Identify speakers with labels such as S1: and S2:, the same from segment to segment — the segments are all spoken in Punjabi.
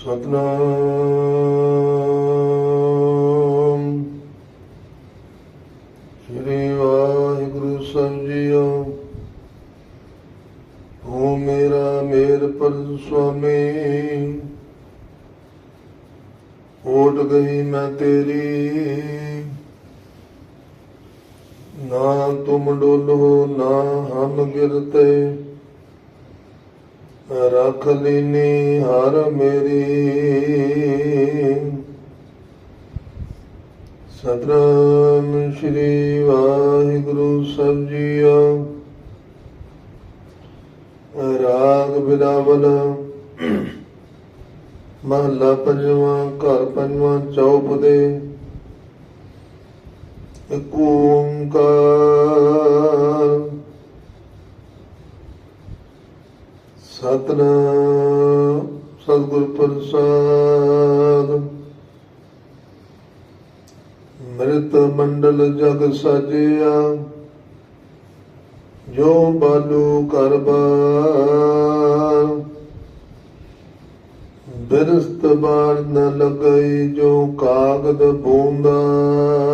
S1: ਸਤਨਾਮ। ਸ੍ਰੀ ਵਾਹਿਗੁਰੂ ਸਾਹਿਬ ਜੀਓ ਓ ਮੇਰਾ ਮੇਰ ਪਰ ਸੁਆਮੀ। ਓਟ ਗਈ ਮੈਂ ਤੇਰੀ, ਨਾ ਤੁਮ ਡੋਲੋ, ਨਾ ਹਮ ਗਿਰਤੇ। ਰੱਖ ਲੈਨੀ ਹਰ ਮੇਰੀ। ਸਤਨਾਮ ਸ੍ਰੀ ਵਾਹਿਗੁਰੂ ਸਾਹਿਬ ਜੀਓ। ਰਾਗ ਬਿਲਾਵਲ ਮਹਲਾ ਪੰਜਵਾਂ, ਘਰ ਪੰਜਵਾਂ ਚੌਪ ਦੇ। ਓੰਕਾਰ ਸਤਨਾਮ, ਸਤਿਗੁਰ ਪ੍ਰਸਾਦ। ਮ੍ਰਿਤ ਮੰਡਲ ਜਗ ਸਾਜਿਆ, ਜੋ ਬਾਲੂ ਕਰਬਾਰ ਬਿਰਸਤ ਬਾਰ ਨ ਲਗਈ ਜੋ ਕਾਗਦ ਬੂੰਦਾਰ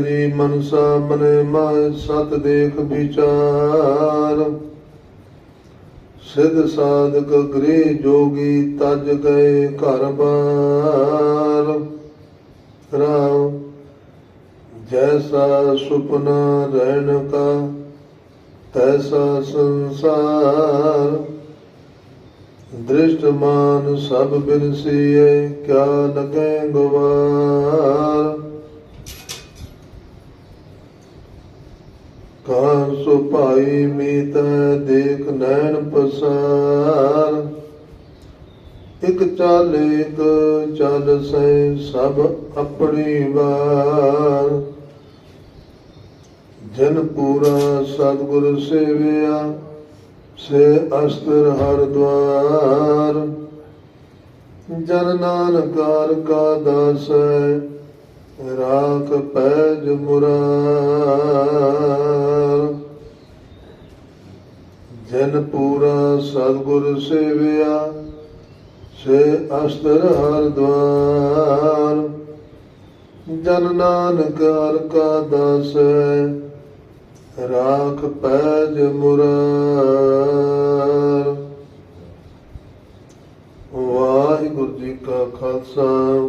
S1: ਮੇਰੀ ਮਨਸਾ ਮਨੇ ਮੈਂ ਸਤ ਦੇਖ ਵਿਚਾਰ। ਸਿਧ ਸਾਧਕ ਗ੍ਰਹਿ ਜੋਗੀ ਤਜ ਗਏ ਘਰ ਬਾਰ। ਰਾਮ, ਜੈਸਾ ਸੁਪਨਾ ਰਹਿਣ ਕਾ, ਤੈਸਾ ਸੰਸਾਰ। ਦ੍ਰਿਸ਼ਟਮਾਨ ਸਭ ਬਿਰਸੀਏ ਕਿਆ ਲਗੇ ਗਵਾਰ। ਕਾਂ ਸੋ ਭਾਈ ਮੀਤ ਦੇਖ ਨੈਣ ਪਸਾਰ। ਇਕ ਚਾਲ ਇਕ ਚਾਲ ਸੈ ਸਭ ਆਪਣੀ ਵਾਰ। ਜਨ ਪੂਰਾ ਸਤਿਗੁਰ ਸੇਵਿਆ, ਸੇ ਅਸਤਰ ਹਰ ਦਵਾਰ। ਜਨ ਨਾਨਕਾਰ ਕਾ ਦਾਸ ਰਾਖ ਪੈਜ ਮੁਰਾਰ। ਜਨ ਪੂਰਾ ਸਤਿਗੁਰ ਸੇਵਿਆ, ਸੇ ਅਸਤਰ ਹਰ ਦਵਾਰ। ਜਨ ਨਾਨਕ ਹਰ ਕਾ ਦਾਸ, ਰਾਖ ਪੈਜ ਮੁਰਾਰ। ਵਾਹਿਗੁਰੂ ਜੀ ਕਾ ਖਾਲਸਾ।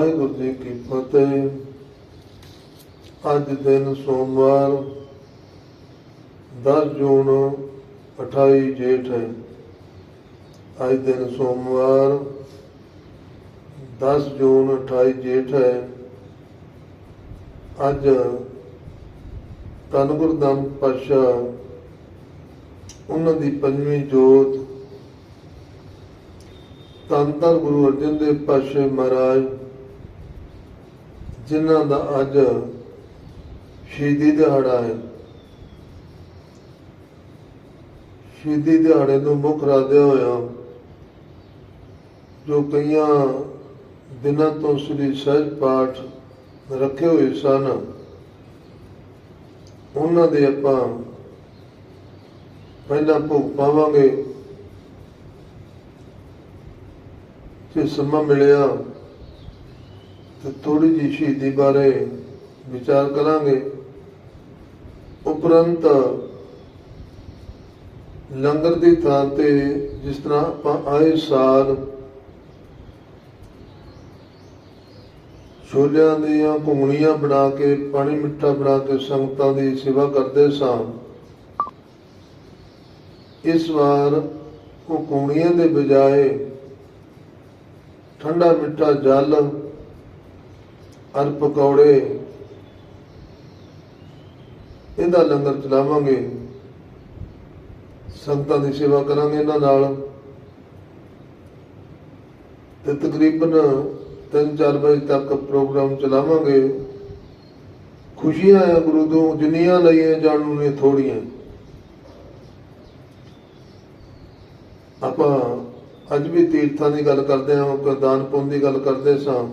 S1: ਵਾਹਿਗੁਰੂ ਜੀ ਕੀ ਫਤਿਹ। ਅੱਜ ਦਿਨ ਸੋਮਵਾਰ 10 ਜੂਨ 28 ਜੇਠ ਹੈ। ਅੱਜ ਦਿਨ ਸੋਮਵਾਰ 10 ਜੂਨ 28 ਜੇਠ ਹੈ। ਅੱਜ ਧੰਨ ਗੁਰਦਾਮ ਪਾਸ਼ਾ ਉਹਨਾਂ ਦੀ ਪੰਜਵੀਂ ਜੋਤ, ਧੰਨ ਧੰਨ ਗੁਰੂ ਅਰਜਨ ਦੇਵ ਪਾਸ਼ਾ ਮਹਾਰਾਜ ਜਿਨ੍ਹਾਂ ਦਾ ਅੱਜ ਸ਼ਹੀਦੀ ਦਿਹਾੜਾ ਹੈ। ਸ਼ਹੀਦੀ ਦਿਹਾੜੇ ਨੂੰ ਮੁੱਖ ਰੱਖਦਿਆਂ ਹੋਇਆ ਜੋ ਕਈਆਂ ਦਿਨਾਂ ਤੋਂ ਸ੍ਰੀ ਸਹਿਜ ਪਾਠ ਰੱਖੇ ਹੋਏ ਸਨ, ਉਹਨਾਂ ਦੇ ਆਪਾਂ ਪਹਿਲਾਂ ਭੋਗ ਪਾਵਾਂਗੇ। ਜੇ ਸਮਾਂ ਮਿਲਿਆ ਤੇ ਥੋੜੀ ਜਿਹੀ ਸ਼ਹੀਦੀ ਬਾਰੇ ਵਿਚਾਰ ਕਰਾਂਗੇ। ਉਪਰੰਤ ਲੰਗਰ ਦੀ ਥਾਂ ਤੇ ਜਿਸ ਤਰ੍ਹਾਂ ਆਪਾਂ ਆਏ ਸਾਲ ਛੋਲਿਆਂ ਦੀਆਂ ਘੁੰਗਣੀਆਂ ਬਣਾ ਕੇ, ਪਾਣੀ ਮਿੱਠਾ ਬਣਾ ਕੇ ਸੰਗਤਾਂ ਦੀ ਸੇਵਾ ਕਰਦੇ ਸਾਂ। ਇਸ ਵਾਰ ਉਹ ਘੁੰਗਣੀਆਂ ਦੇ ਬਜਾਏ ਠੰਡਾ ਮਿੱਠਾ ਜਲ ਅਰ ਪਕੌੜੇ। ਇਹਦਾ ਲੰਗਰ ਚਲਾਵਾਂਗੇ। ਸੰਤਾਂ ਦੀ ਸੇਵਾ ਕਰਾਂਗੇ ਇਹਨਾਂ ਨਾਲ। ਤੇ ਤਕਰੀਬਨ 3-4 ਵਜੇ ਤੱਕ ਪ੍ਰੋਗਰਾਮ ਚਲਾਵਾਂਗੇ। ਖੁਸ਼ੀਆਂ ਆ ਗੁਰੂ ਤੋਂ, ਜਿੰਨੀਆਂ ਲਈਆਂ ਜਾਣ ਨੂੰ ਨੇ ਥੋੜੀਆਂ ਆਪਾਂ ਅੱਜ ਵੀ ਤੀਰਥਾਂ ਦੀ ਗੱਲ ਕਰਦੇ ਹਾਂ ਕਰਦਾਨ ਪੁੰਨ ਦੀ ਗੱਲ ਕਰਦੇ ਸਾਂ।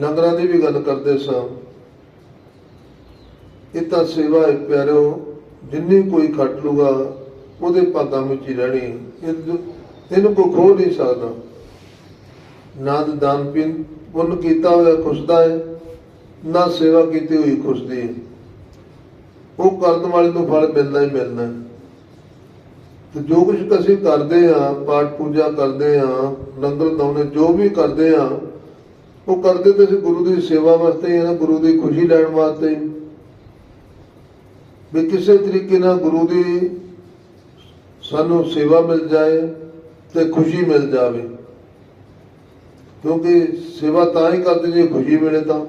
S1: ਲੰਗਰਾਂ ਦੀ ਵੀ ਗੱਲ ਕਰਦੇ ਸਾਂ। ਇਹ ਤਾਂ ਸੇਵਾ ਹੈ ਪਿਆਰਿਓ, ਜਿੰਨੀ ਕੋਈ ਖੱਟ ਲੂਗਾ, ਉਹਦੇ ਭਾਗਾਂ ਵਿੱਚ ਹੀ ਰਹਿਣੀ। ਇਹਨੂੰ ਕੋਈ ਖੋ ਨਹੀਂ ਸਕਦਾ। ਨਾ ਦਾਨ ਪੀਣ ਪੁੰਨ ਕੀਤਾ ਹੋਇਆ ਖੁਸ਼ਦਾ ਹੈ, ਨਾ ਸੇਵਾ ਕੀਤੀ ਹੋਈ ਖੁਸ਼ਦੀ ਹੈ। ਉਹ ਕਰਨ ਵਾਲੇ ਨੂੰ ਫਲ ਮਿਲਣਾ ਹੀ ਮਿਲਣਾ ਤੇ ਜੋ ਕੁਝ ਅਸੀਂ ਕਰਦੇ ਆ ਪਾਠ ਪੂਜਾ ਕਰਦੇ ਆ ਲੰਗਰ ਦਾਉਣੇ ਜੋ ਵੀ ਕਰਦੇ ਆ ਉਹ ਕਰਦੇ ਤੇ ਸੀ ਗੁਰੂ ਦੀ ਸੇਵਾ ਵਾਸਤੇ ਹੀ ਗੁਰੂ ਦੀ ਖੁਸ਼ੀ ਲੈਣ ਵਾਸਤੇ। ਵੀ ਕਿਸੇ ਤਰੀਕੇ ਨਾਲ ਗੁਰੂ ਦੀ ਸਾਨੂੰ ਸੇਵਾ ਮਿਲ ਜਾਏ ਤੇ ਖੁਸ਼ੀ ਮਿਲ ਜਾਵੇ। ਕਿਉਂਕਿ ਸੇਵਾ ਤਾਂ ਹੀ ਕਰਦੇ ਜੇ ਖੁਸ਼ੀ ਮਿਲੇ ਤਾਂ।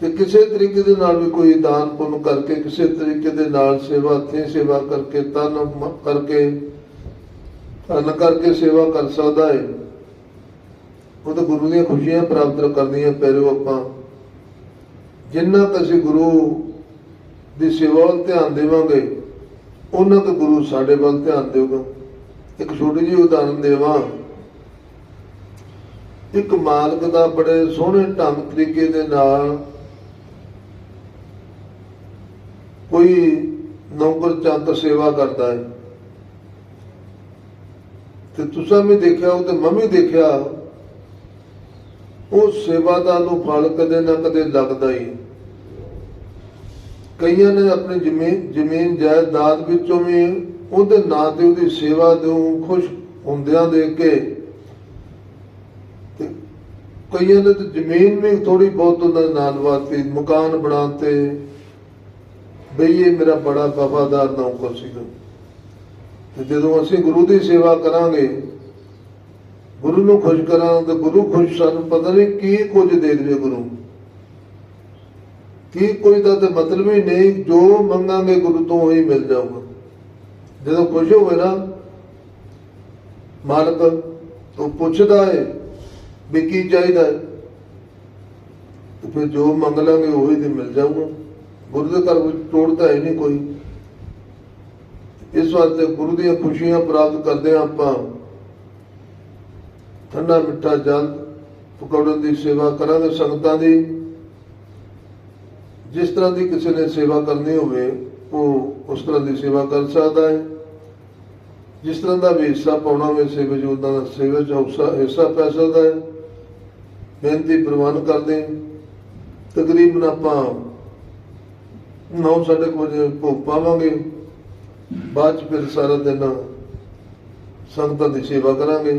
S1: ਤੇ ਕਿਸੇ ਤਰੀਕੇ ਦੇ ਨਾਲ ਵੀ ਕੋਈ ਦਾਨ ਪੁੰਨ ਕਰਕੇ, ਕਿਸੇ ਤਰੀਕੇ ਦੇ ਨਾਲ ਸੇਵਾ ਤੇ ਸੇਵਾ ਕਰਕੇ, ਤਨ ਕਰਕੇ ਤਨ ਕਰਕੇ ਸੇਵਾ ਕਰ ਸਕਦਾ ਹੈ ਉਹ ਤਾਂ ਗੁਰੂ ਦੀਆਂ ਖੁਸ਼ੀਆਂ ਪ੍ਰਾਪਤ ਕਰਨੀਆਂ ਪੈਰੋ ਆਪਾਂ। ਜਿੰਨਾ ਕੁ ਅਸੀਂ ਗੁਰੂ ਦੀ ਸੇਵਾ ਵੱਲ ਧਿਆਨ ਦੇਵਾਂਗੇ, ਉਹਨਾਂ ਕੁ ਗੁਰੂ ਸਾਡੇ ਵੱਲ ਧਿਆਨ ਦੇਊਗਾ। ਇੱਕ ਛੋਟੀ ਜਿਹੀ ਉਦਾਹਰਨ ਦੇਵਾਂ। ਇੱਕ ਮਾਲਕ ਦਾ ਬੜੇ ਸੋਹਣੇ ਢੰਗ ਤਰੀਕੇ ਦੇ ਨਾਲ ਕੋਈ ਨੌਕਰ ਚੰਤ ਸੇਵਾ ਕਰਦਾ ਹੈ। ਤੇ ਤੁਸੀਂ ਵੀ ਦੇਖਿਆ, ਉਹ ਤੇ ਮੈਂ ਵੀ ਦੇਖਿਆ ਉਹ ਸੇਵਾਦਾਰ ਨੂੰ ਫਲ ਕਦੇ ਨਾ ਕਦੇ ਲੱਗਦਾ ਹੀ। ਕਈਆਂ ਨੇ ਆਪਣੀ ਜ਼ਮੀਨ ਜ਼ਮੀਨ ਜਾਇਦਾਦ ਵਿੱਚੋਂ ਵੀ ਉਹਦੇ ਨਾਂ ਤੇ ਉਹਦੀ ਸੇਵਾ ਨੂੰ ਖੁਸ਼ ਹੁੰਦਿਆਂ ਦੇ ਕੇ ਕਈਆਂ ਨੇ ਤਾਂ ਜ਼ਮੀਨ ਵੀ ਥੋੜੀ ਬਹੁਤ ਉਹਨਾਂ ਦੇ ਨਾਲ ਵਾਸਤੇ ਮਕਾਨ ਬਣਾਤੇ ਬਈ ਇਹ ਮੇਰਾ ਬੜਾ ਵਫਾਦਾਰ ਨੌਕਰ ਸੀਗਾ। ਤੇ ਜਦੋਂ ਅਸੀਂ ਗੁਰੂ ਦੀ ਸੇਵਾ ਕਰਾਂਗੇ ਗੁਰੂ ਨੂੰ ਖੁਸ਼ ਕਰਾਂ ਤੇ ਗੁਰੂ ਖੁਸ਼ ਸਾਨੂੰ, ਪਤਾ ਨਹੀਂ ਕੀ ਕੁਝ ਦੇ ਦੇਵੇ ਗੁਰੂ। ਕੀ ਕੋਈ ਦਾ ਤੇ ਮਤਲਬ ਹੀ ਨਹੀਂ, ਜੋ ਮੰਗਾਂਗੇ ਗੁਰੂ ਤੋਂ ਹੀ ਮਿਲ ਜਾਊਗਾ। ਜਦੋਂ ਖੁਸ਼ ਹੋਵੇ ਨਾ, ਮਾਲਕ ਉਹ ਪੁੱਛਦਾ ਹੈ ਵੀ ਕੀ ਚਾਹੀਦਾ ਤੇ ਫਿਰ ਜੋ ਮੰਗ ਲਾਂਗੇ ਉਹੀ ਤੇ ਮਿਲ ਜਾਊਗਾ। ਗੁਰੂ ਦੇ ਘਰ ਵਿੱਚ ਤੋੜਦਾ ਹੀ ਨਹੀਂ ਕੋਈ। ਇਸ ਵਾਸਤੇ ਗੁਰੂ ਦੀਆਂ ਖੁਸ਼ੀਆਂ ਪ੍ਰਾਪਤ ਕਰਦੇ ਹਾਂ ਆਪਾਂ। ਠੰਡਾ ਮਿੱਠਾ ਜਲ ਪਕੌੜਨ ਦੀ ਸੇਵਾ ਕਰਾਂਗੇ, ਸੰਗਤਾਂ ਦੀ। ਜਿਸ ਤਰ੍ਹਾਂ ਦੀ ਕਿਸੇ ਨੇ ਸੇਵਾ ਕਰਨੀ ਹੋਵੇ, ਉਹ ਉਸ ਤਰ੍ਹਾਂ ਦੀ ਸੇਵਾ ਕਰ ਸਕਦਾ ਹੈ। ਜਿਸ ਤਰ੍ਹਾਂ ਦਾ ਵੀ ਹਿੱਸਾ ਪਾਉਣਾ ਹੋਵੇ, ਸੇਵਾ ਚ ਦਾ ਸੇਵਾ ਚ ਹਿੱਸਾ ਪੈ ਸਕਦਾ ਹੈ। ਬੇਨਤੀ ਪ੍ਰਵਾਨ ਕਰਦੇ ਤਕਰੀਬਨ ਆਪਾਂ 9:30 ਵਜੇ ਭੋਗ ਪਾਵਾਂਗੇ। ਬਾਅਦ ਚ ਫਿਰ ਸਾਰਾ ਦਿਨ ਸੰਗਤਾਂ ਦੀ ਸੇਵਾ ਕਰਾਂਗੇ।